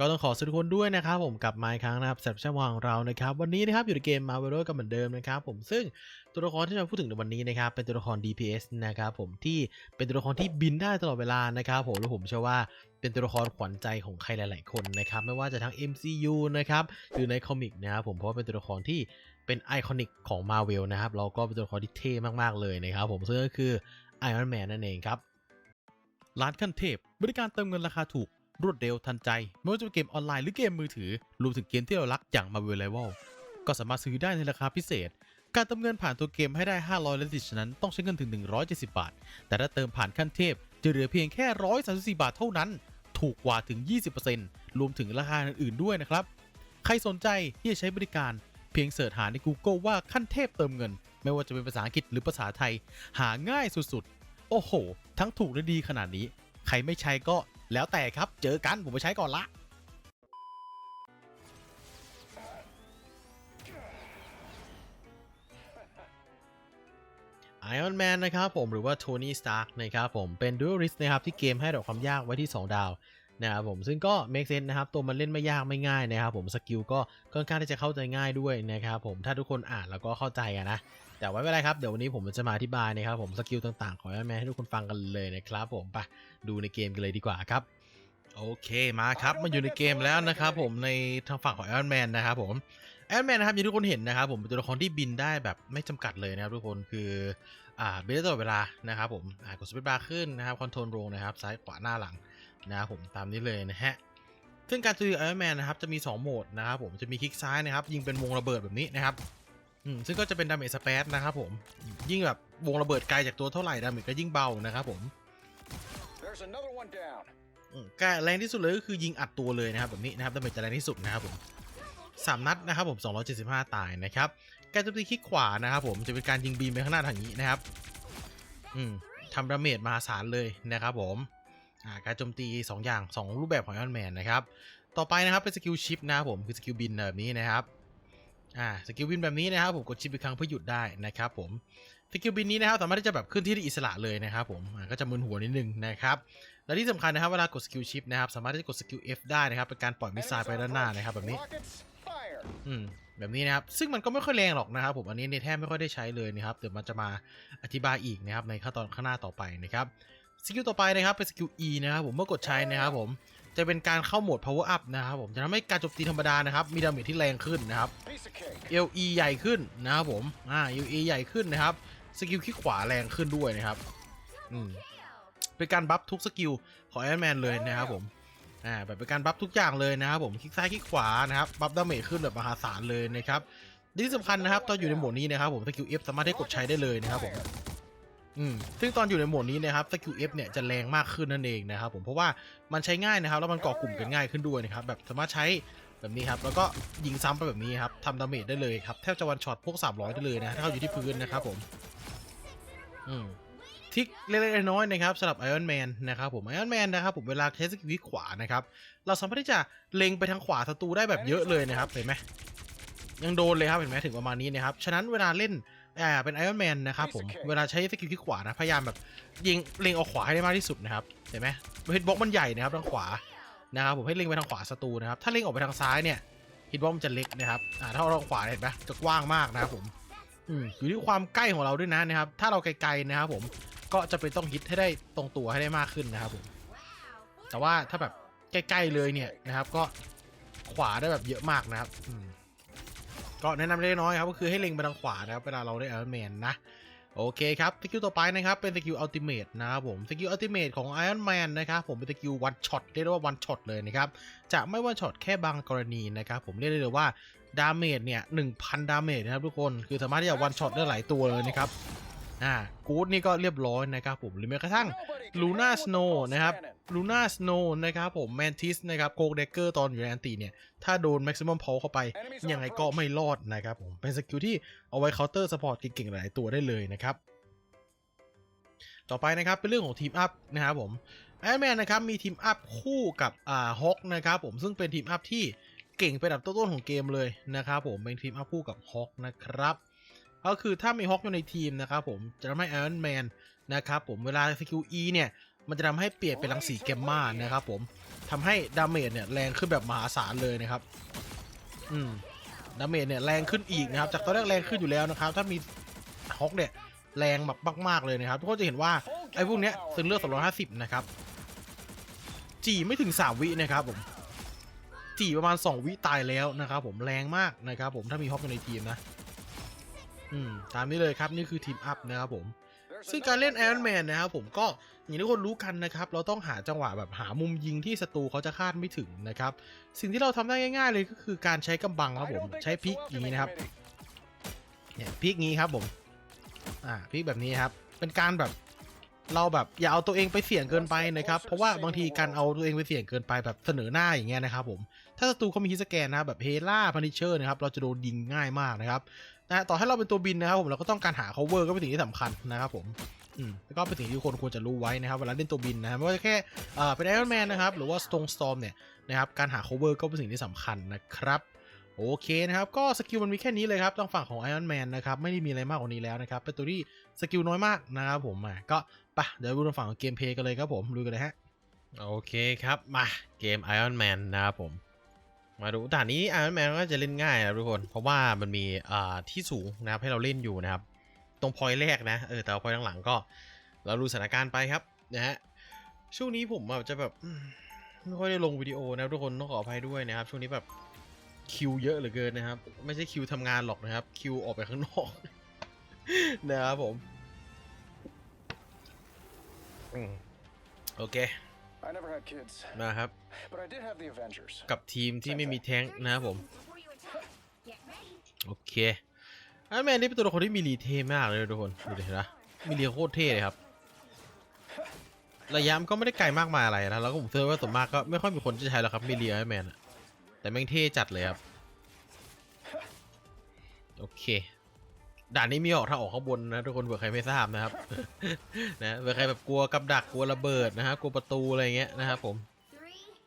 ก็ต้องขอสวัสดีทุกคนด้วยนะครับผมกลับมาอีกครั้งนะครับสำหรับช่องของเรานะครับวันนี้นะครับอยู่ในเกม Marvel กันเหมือนเดิมนะครับผมซึ่งตัวละครที่เราพูดถึงในวันนี้นะครับเป็นตัวละคร DPS นะครับผมที่เป็นตัวละครที่บินได้ตลอดเวลานะครับผมและผมเชื่อว่าเป็นตัวละครขวัญใจของใครหลาย ๆ คนนะครับไม่ว่าจะทั้ง MCU นะครับหรือในคอมิกนะครับผมเพราะว่าเป็นตัวละครที่เป็นไอคอนิกของ Marvel นะครับแล้วก็เป็นตัวละครที่เท่มาก ๆ เลยนะครับผมซึ่งก็คือ Iron Man นั่นเองครับร้านขั้นเทพบริการเติมเงินราคาถูก รวดเร็วทันใจ ไม่ว่าจะเป็นเกมออนไลน์หรือเกมมือถือ รวมถึงเกมที่เรารักอย่าง Marvel Rival ก็สามารถซื้อได้ในราคาพิเศษ การเติมเงินผ่านตัวเกมให้ได้ 500และสิฉะนั้นต้องใช้เงินถึง 170 บาท แต่ถ้าเติมผ่านขั้นเทพ จะเหลือเพียงแค่ 134 บาทเท่านั้น ถูกกว่าถึง 20%รวมถึงราคาอื่นๆด้วยนะครับ ใครสนใจที่จะใช้บริการเพียงเสิร์ชหาใน Google ว่าขั้นเทพเติมเงิน ไม่ว่าจะเป็นภาษาอังกฤษหรือภาษาไทย หาง่ายสุดๆ โอ้โห ทั้งถูกและดีขนาดนี้ ใครไม่ใช้ก็ แล้วแต่ครับเจอกันผมไปใช้ก่อนละไอออนแมนนะครับผมหรือว่าโทนี่สตาร์กนะครับผมเป็นดูริสนะครับที่เกมให้ดอกความยากไว้ที่ 2 ดาว นะครับผมซึ่งก็ make sense นะครับตัวมันเล่นไม่ยากไม่ง่ายนะครับผมสกิลก็ค่อนข้างที่จะเข้าใจง่ายด้วยนะครับผมถ้าทุกคนอ่านแล้วก็เข้าใจอะนะแต่ว่าไม่เป็นไรครับเดี๋ยววันนี้ผมจะมาอธิบายนะครับผมสกิลต่างๆของ Iron Man ให้ทุกคนฟังกันเลยนะครับผมไปดูในเกมกันเลยดีกว่าครับโอเคมาครับมาอยู่ในเกมแล้วนะครับผมในทางฝั่งของ Iron Man นะครับผม Iron Man นะครับอย่างที่ทุกคนเห็นนะครับผมเป็นตัวละครที่บินได้แบบไม่จำกัดเลยนะครับทุกคนคืออ่าบินได้ตลอดเวลานะครับผมอ่ากดสเปซบาร์ขึ้นนะครับคอนโทรลโรนะครับซ้ายขวาหน้าหลัง นะครับผมตามนี้เลยนะฮะซึ่งการตีไอรอนแมนนะครับจะมี 2 โหมดนะครับผมจะมีคลิกซ้ายนะครับ ยิงเป็นวงระเบิดแบบนี้นะครับอืมซึ่งก็จะเป็นดาเมจสเปซนะครับผมยิ่งแบบวงระเบิดไกลจากตัวเท่าไหร่ดาเมจก็ยิ่งเบานะครับผม There's another one down. อืมก็แรงที่สุดเลยก็คือยิงอัดตัวเลยนะครับแบบนี้นะครับดาเมจจะแรงที่สุดนะครับผมสามนัดนะครับผม275 ตายนะครับการโจมตีคลิกขวานะครับผมจะเป็นการยิงบีมไปข้างหน้าทางนี้นะครับอืมทำดาเมจมหาศาลเลยนะครับผมอ่า การโจมตี 2 อย่าง 2 รูปแบบของ Iron Man นะครับ ต่อไปนะครับเป็นสกิลชิปนะครับผมคือสกิลบินแบบนี้นะครับอ่าสกิลบินแบบนี้นะครับผมกดชิปอีกครั้งเพื่อหยุดได้นะครับผมสกิลบินนี้นะครับสามารถที่จะแบบขึ้นที่ได้อิสระเลยนะครับผมก็จะมึนหัวนิดนึงนะครับและที่สำคัญนะครับเวลากดสกิลชิปนะครับสามารถที่จะกดสกิล F ได้นะครับเป็นการปล่อยมิสไซล์ไปด้านหน้านะครับแบบนี้อืมแบบนี้นะครับซึ่งมันก็ไม่ค่อยแรงหรอกนะครับผมอันนี้ในแทบไม่ค่อยได้ใช้เลยนะครับเดี๋ยวมันจะมาอธิบายอีกนะครับในขั้นตอนข้างหน้าต่อไปนะครับ สกิลต่อไปนะครับเป็นสกิล E นะครับผมเมื่อกดใช้นะครับผมจะเป็นการเข้าโหมด power up นะครับผมจะทำให้การโจมตีธรรมดานะครับมีดาเมจที่แรงขึ้นนะครับ LE ใหญ่ขึ้นนะครับผมอ่า LE ใหญ่ขึ้นนะครับสกิลคลิกขวาแรงขึ้นด้วยนะครับอืมเป็นการบัฟทุกสกิลของ Iron Man เลยนะครับผมอ่าแบบเป็นการบัฟทุกอย่างเลยนะครับผมคลิกซ้ายคลิกขวานะครับบัฟดาเมจขึ้นแบบมหาศาลเลยนะครับที่สำคัญนะครับตอนอยู่ในโหมดนี้นะครับผมสกิล F สามารถให้กดใช้ได้เลยนะครับผม อืมซึ่งตอนอยู่ในโหมดนี้นะครับสกิล F เนี่ยจะแรงมากขึ้นนั่นเองนะครับผมเพราะว่ามันใช้ง่ายนะครับ แล้วมันก่อกลุ่มกันง่ายขึ้นด้วยนะครับแบบสามารถใช้แบบนี้ครับแล้วก็ยิงซ้ำไปแบบนี้ครับทำดาเมจได้เลยครับแทบจะวันช็อตพวก 300 ได้เลยนะถ้าเขาอยู่ที่พื้นนะครับผมอืมทิกเล็กๆน้อยๆนะครับสำหรับ Iron Man นนะครับผม Iron Man นะครับผมเวลาใช้สกิลที่ขวานะครับเราสามารถที่จะเล็งไปทางขวาศัตรูได้แบบเยอะเลยนะครับเห็นไหมยังโดนเลยครับเห็นไหมถึงประมาณนี้นะครับฉะนั้นเวลาเล่น อ่าเป็น Iron Man นะครับผม เวลาใช้สกิลที่ขวานะ พยายามแบบยิงเล็งออกขวาให้ได้มากที่สุดนะครับ เห็นไหมฮิตบ็อกมันใหญ่นะครับทางขวานะครับผมให้เล็งไปทางขวาศัตรูนะครับ ถ้าเล็งออกไปทางซ้ายเนี่ยฮิตบ็อกมันจะเล็กนะครับ อ่าถ้าเราทางขวาเห็นไหมจะกว้างมากนะครับผม อืมอยู่ที่ความใกล้ของเราด้วยนะนะครับ ถ้าเราไกลๆนะครับผม ก็จะเป็นต้องฮิตให้ได้ตรงตัวให้ได้มากขึ้นนะครับผม แต่ว่าถ้าแบบใกล้ๆเลยเนี่ยนะครับ ก็ขวาได้แบบเยอะมากนะครับ อืม ก็แนะนำเล็กน้อยครับก็คือให้เล็งไปทางขวานะครับเวลาเราได้ Iron Man นะโอเคครับสกิลต่อไปนะครับเป็นสกิลอัลติเมทนะครับผมสกิลอัลติเมทของไอออนแมนะครับผมเป็นสกิลวันช็อตเรียกได้ว่าวันช็อตเลยนะครับจะไม่วันช็อตแค่บางกรณีนะครับผมเรียกได้เลยว่าดาเมจเนี่ย1,000ดาเมจนะครับทุกคนคือสามารถที่จะวันช็อตได้หลายตัวเลยนะครับ อ่ากูดนี่ก็เรียบร้อยนะครับผมหรือแม้กระทั่ง Nobody can Luna mess with Snow this นะครับ cannon. ลูน่าสโนนะครับผมแมนทิสนะครับโคกเดกเกอร์ตอนอยู่ในอันตีเนี่ย ถ้าโดนแม็กซิมัมพอเข้าไป Enemies on ยังไงก็ไม่รอดนะครับผม เป็นสกิลที่เอาไว้เคาน์เตอร์สปอร์ตเก่งๆ หลายตัวได้เลยนะครับ ต่อไปนะครับเป็นเรื่องของทีมอัพนะครับผมไอแมนนะครับมีทีมอัพคู่กับอ่าฮอกนะครับผมซึ่งเป็นทีมอัพที่เก่งเป็นอันดับต้นๆของเกมเลยนะครับผมเป็นทีมอัพคู่กับฮอกนะครับ ก็คือถ้ามีฮอกอยู่ในทีมนะครับผมจะทำให้ไอรอนแมนนะครับผมเวลาสกิล E เนี่ยมันจะทำให้เปลี่ยนเป็นรังสีแกมมานะครับผมทำให้ดาเมจเนี่ยแรงขึ้นแบบมหาศาลเลยนะครับ อืมดาเมจเนี่ยแรงขึ้นอีกนะครับ จากตอนแรกแรงขึ้นอยู่แล้วนะครับ ถ้ามีฮอกเนี่ยแรงแบบมากๆเลยนะครับทุกคนจะเห็นว่าไอ้พวกเนี้ยซึงเลือด250 นะครับ จีไม่ถึง 3 วินะครับผม จีประมาณ 2 วิตายแล้วนะครับผมแรงมากนะครับผมถ้ามีฮอกอยู่ในทีมนะ อืมตามนี้เลยครับนี่คือทีมอัพนะครับผม There's ซึ่งการเล่น another ไอ one รอนแมนนะครับผมก็อย่างที่ทุกคนรู้กันนะครับ เราต้องหาจังหวะแบบหามุมยิงที่ศัตรูเขาจะคาดไม่ถึงนะครับ สิ่งที่เราทำได้ง่าย ๆ เลยก็คือการใช้กำบัง down. ครับ I ผม don't think ใช้ it's พลิก a อย่าง welcoming นี้นะครับ committee. เนี่ยพลิกงี้ครับผม อ่าพลิกแบบนี้ครับ เป็นการแบบเราแบบอย่าเอาตัวเองไปเสี่ยงเกินไปนะครับ เพราะว่าบางทีการเอาตัวเองไปเสี่ยงเกินไปแบบเสนอหน้าอย่างเงี้ยนะครับผม ถ้าศัตรูเขามีฮิตสแกนนะครับแบบเฮล่าพันิเชอร์นะครับ เราจะโดนยิงง่ายมากนะครับ นะต่อให้เราเป็นตัวบินนะครับผมเราก็ต้องการหา cover ก็เป็นสิ่งที่สำคัญนะครับผมอืมแล้วก็เป็นสิ่งที่ทุกคนควรจะรู้ไว้นะครับเวลาเล่นตัวบินนะครับไม่ว่าจะแค่อ่าเป็นไอรอนแมนนะครับหรือว่า Stone Storm เนี่ยนะครับการหา cover ก็เป็นสิ่งที่สำคัญนะครับโอเคนะครับก็สกิลมันมีแค่นี้เลยครับทางฝั่งของ Iron Man นะครับไม่ได้มีอะไรมากกว่านี้แล้วนะครับเป็นตัวที่สกิลน้อยมากนะครับผมอะก็ไปเดี๋ยวดูฝั่งของเกมเพลย์กันเลยครับผมดูกันเลยฮะโอเคครับมาเกม Iron Man นะครับผม มาดูด่านนี้ Iron Man ก็จะเล่นง่ายนะทุกคน เพราะว่ามันมีอ่าที่สูงนะครับให้เราเล่นอยู่นะครับ ตรงพอยแรกนะเออแต่พอยหลังๆก็ เราดูสถานการณ์ไปครับนะฮะช่วงนี้ผมแบบจะแบบไม่ค่อยได้ลงวิดีโอนะทุกคนต้องขออภัยด้วยนะครับ ช่วงนี้แบบคิวเยอะเหลือเกินนะครับ ไม่ใช่คิวทำงานหรอกนะครับ คิวออกไปข้างนอกนะครับผมโอเค I never had kids, นะครับ but I did have the Avengers. กับทีมที่ไม่มีแท้งค์นะครับผม โอเคไอแมนนี่เป็นตัวละครที่มีรีเท่มากเลยทุกคน ดูดิเห็นปะมีรีโคตรเท่เลยครับ ระยะมันก็ไม่ได้ไกลมากมายอะไรนะแล้วก็ผมเชื่อว่าส่วนมากก็ไม่ค่อยมีคนจะใช้แล้วครับมีรีไอแมนอะแต่แม่งเท่จัดเลยครับ โอเค ด่านนี้มีออกทางออกข้างบนนะทุกคนเผื่อใครไม่ทราบนะครับ นะเผื่อใครแบบกลัวกับดักกลัวระเบิดนะฮะกลัวประตูอะไรเงี้ยนะครับผม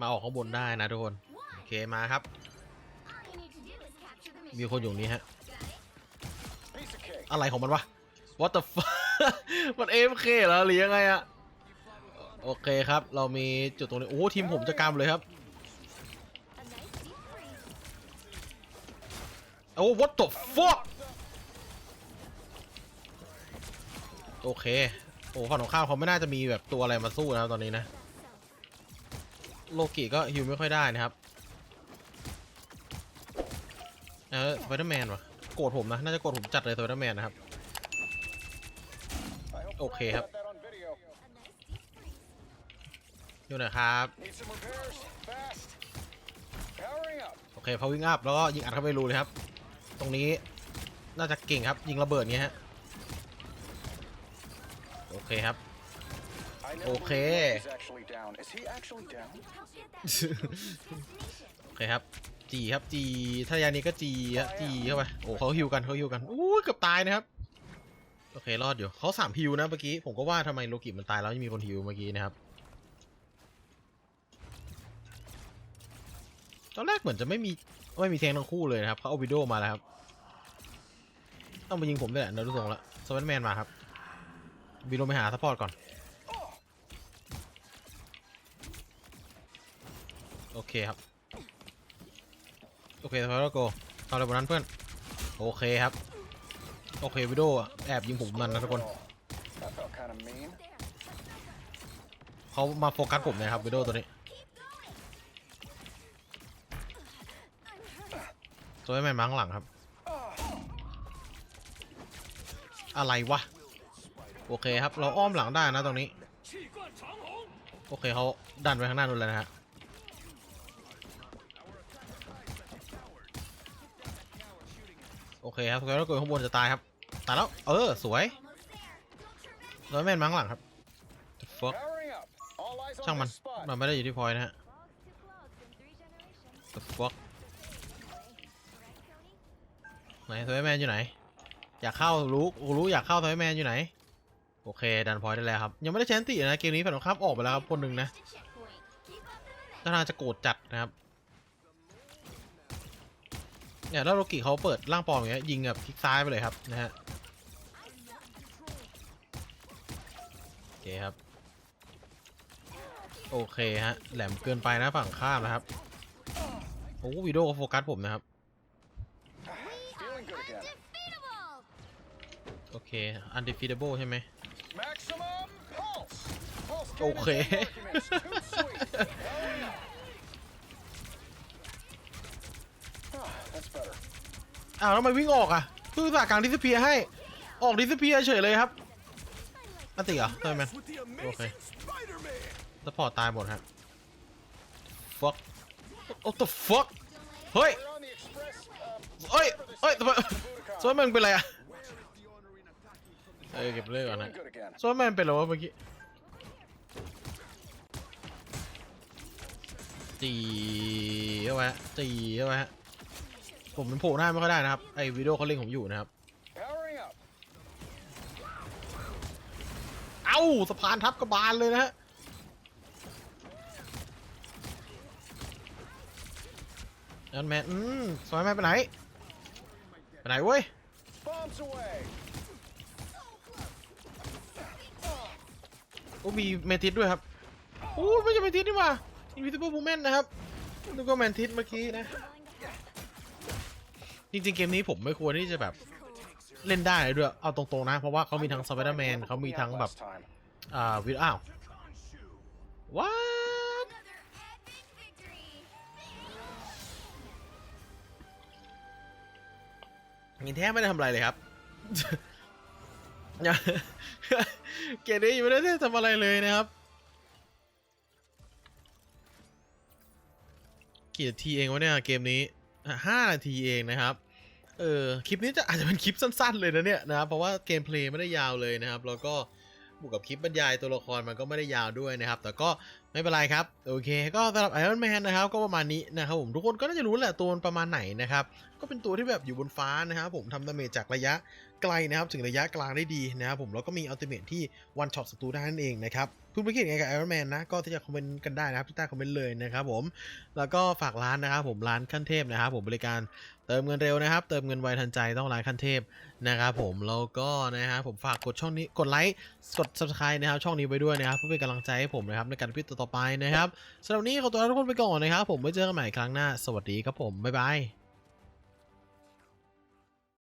มาออกข้างบนได้นะทุกคนโอเคมาครับ มีคนอยู่นี้ฮะอะไรของมันวะ What the fuck มัน AFK เหรอหรือยังไงอะโอเคครับ เรามีจุดตรงนี้โอ้ทีมผมจะกำเลยครับโอ้ what the fuck โอเค โอ้ฝั่งของข้ามเขาไม่น่าจะมีแบบตัวอะไรมาสู้นะครับตอนนี้นะ โลกิก็ฮิวไม่ค่อยได้นะครับ เออสไปเดอร์แมนวะโกรธผมนะ น่าจะโกรธผมจัดเลยสไปเดอร์แมนนะครับ I hope Okay, Frank hap- got that on video. อยู่ไหนครับโอเคพอวิ่งอัพแล้วก็ยิงอัดเข้าไปรูเลยครับ ตรงนี้น่าจะเก่งครับยิงระเบิดเงี้ยฮะ โอเคครับ I never Okay. believed He's actually down. Is he actually down? โอเคครับ จีครับจีถ้ายานี้ก็จีฮะจีเข้าไปโอ้เขาฮิวกันเขาฮิวกันอู้ยเกือบตายนะครับ โอเครอดอยู่เขาสามฮิวนะเมื่อกี้ผมก็ว่าทำไมโลกิมันตายแล้วยังมีคนฮิวเมื่อกี้นะครับตอนแรกเหมือนจะไม่มีไม่มีแทงทั้งคู่เลยนะครับเขาเอาวิดีโอมาแล้วครับ ต้องมายิงผมด้วยแหละเราดูทรงละสวัสดแมนมาครับ วีลงไปหาซัพพอร์ตก่อน โอเคครับ โอเคสไปร์โกทำอะไรบนนั้นเพื่อน โอเคครับ โอเควิดโอแอบยิงผมมันนะทุกคน That felt kind of mean. เขามาโฟกัสผมนะครับวิดโอตัวนี้ ตัวไม่แมนมาข้างหลังครับ อะไรวะ โอเคครับ เราอ้อมหลังได้นะตรงนี้ โอเคเขาดันไปข้างหน้านู่นแล้วนะฮะโอเคครับสกายโกข้างบนจะตายครับตายแล้วเออสวยตัวแมนมาข้งหลังครับช่างมันมันไม่ได้อยู่ที่พอยนะฮะ The fuck ไหนทอยแมนอยู่ไหน อยากเข้ารู้รู้อยากเข้าทอยแมนอยู่ไหน โอเค ดันพอยต์ได้แล้วครับ ยังไม่ได้ใช้อันตินะ เกมนี้ฝั่งตรงข้ามออกไปแล้วครับ คนหนึ่งนะท่าทางจะโกรธจัดนะครับเนี่ยแล้วโลกิเขาเปิดร่างปลอมอย่างเงี้ยยิงแบบคลิกซ้ายไปเลยครับนะฮะโอเคครับ โอเคฮะ แหลมเกินไปนะฝั่งข้ามนะครับโอ้วิดีโอโฟกัสผมนะครับ Feeling good again. โอเค undefeatable ใช่ไหม Maximum pulse. Pulse Okay. gain arguments. Too sweet. Hurry up. Ah, that's better. อ้าวแล้วทำไมวิ่งออกอะเพิ่งสากลางดิสเพียให้ ออกดิสเพียเฉยเลยครับอันติเหรอใช่ไหมโอเคสปอร์ตตายหมดฮะ fuck what the fuck เฮ้ยเฮ้ยเฮ้ยทำไม Budokan. โซนแมนเป็นไรอะเอ้ยเก็บเลือดก่อนนะ Feeling good again. โซนแมนเป็นอะไรวะเมื่อกี้ ตีเข้าไปฮะตีเข้าไปฮะผมเป็นโผล่หน้าไม่ค่อยได้นะครับ ไอ้วิดีโอเขาเล่นผมอยู่นะครับ Powering up. เอ้าสะพานทับกระบาลเลยนะฮะยันแมนอืมซอยแมนไปไหน ไปไหนเว้ย Bombs away. โอ้มีเมทิสด้วยครับโอ้ไม่ใช่เมทิสนี่ ว่า Invisible Woman นะครับนึกว่าแมนทิสเมื่อกี้นะ จริงๆ เกมนี้ผมไม่ควรที่จะแบบเล่นได้เลยด้วย เอาตรงๆนะ เพราะว่าเขามีทั้ง Spider-Man เขามีทั้งแบบ อ่าวิดอ้าวว้ามินแทบไม่ได้ทำอะไรเลยครับ เกมนี้ยังไม่ได้ทำอะไรเลยนะครับ กี่นาทีเองวะเนี่ยเกมนี้ห้านาทีเองนะครับ เออคลิปนี้จะอาจจะเป็นคลิปสั้น ๆ เลยนะเนี่ยนะครับเพราะว่าเกมเพลย์ไม่ได้ยาวเลยนะครับแล้วก็บวกกับคลิปบรรยายตัวละครมันก็ไม่ได้ยาวด้วยนะครับ แต่ก็ไม่เป็นไรครับ โอเค ก็สำหรับไอรอนแมนนะครับ ก็ประมาณนี้นะครับผม ทุกคนก็น่าจะรู้แหละตัวประมาณไหนนะครับ ก็เป็นตัวที่แบบอยู่บนฟ้านะครับผมทำดาเมจจากระยะ ไกลนะครับถึงระยะกลางได้ดีนะครับผมแล้วก็มีอัลติเมทที่วันช็อตศัตรูได้นั่นเองนะครับคุณไม่คิดยังไงกับไอรอนแมนนะ ก็ที่จะคอมเมนต์กันได้นะครับที่ใต้คอมเมนต์เลยนะครับผม แล้วก็ฝากร้านนะครับผมร้านขั้นเทพนะครับผมบริการเติมเงินเร็วนะครับ เติมเงินไวทันใจต้องร้านขั้นเทพนะครับผมแล้วก็นะฮะผมฝากกดช่องนี้กดไลค์กด subscribe นะครับช่องนี้ไว้ด้วยนะครับเพื่อเป็นกำลังใจให้ผมนะครับในการพิจต่อไปนะครับสำหรับวันนี้ขอตัวลาทุกคนไปก่อนนะครับผมไว้เจอกันใหม่ครั้งหน้า สวัสดีครับผมบ๊ายบาย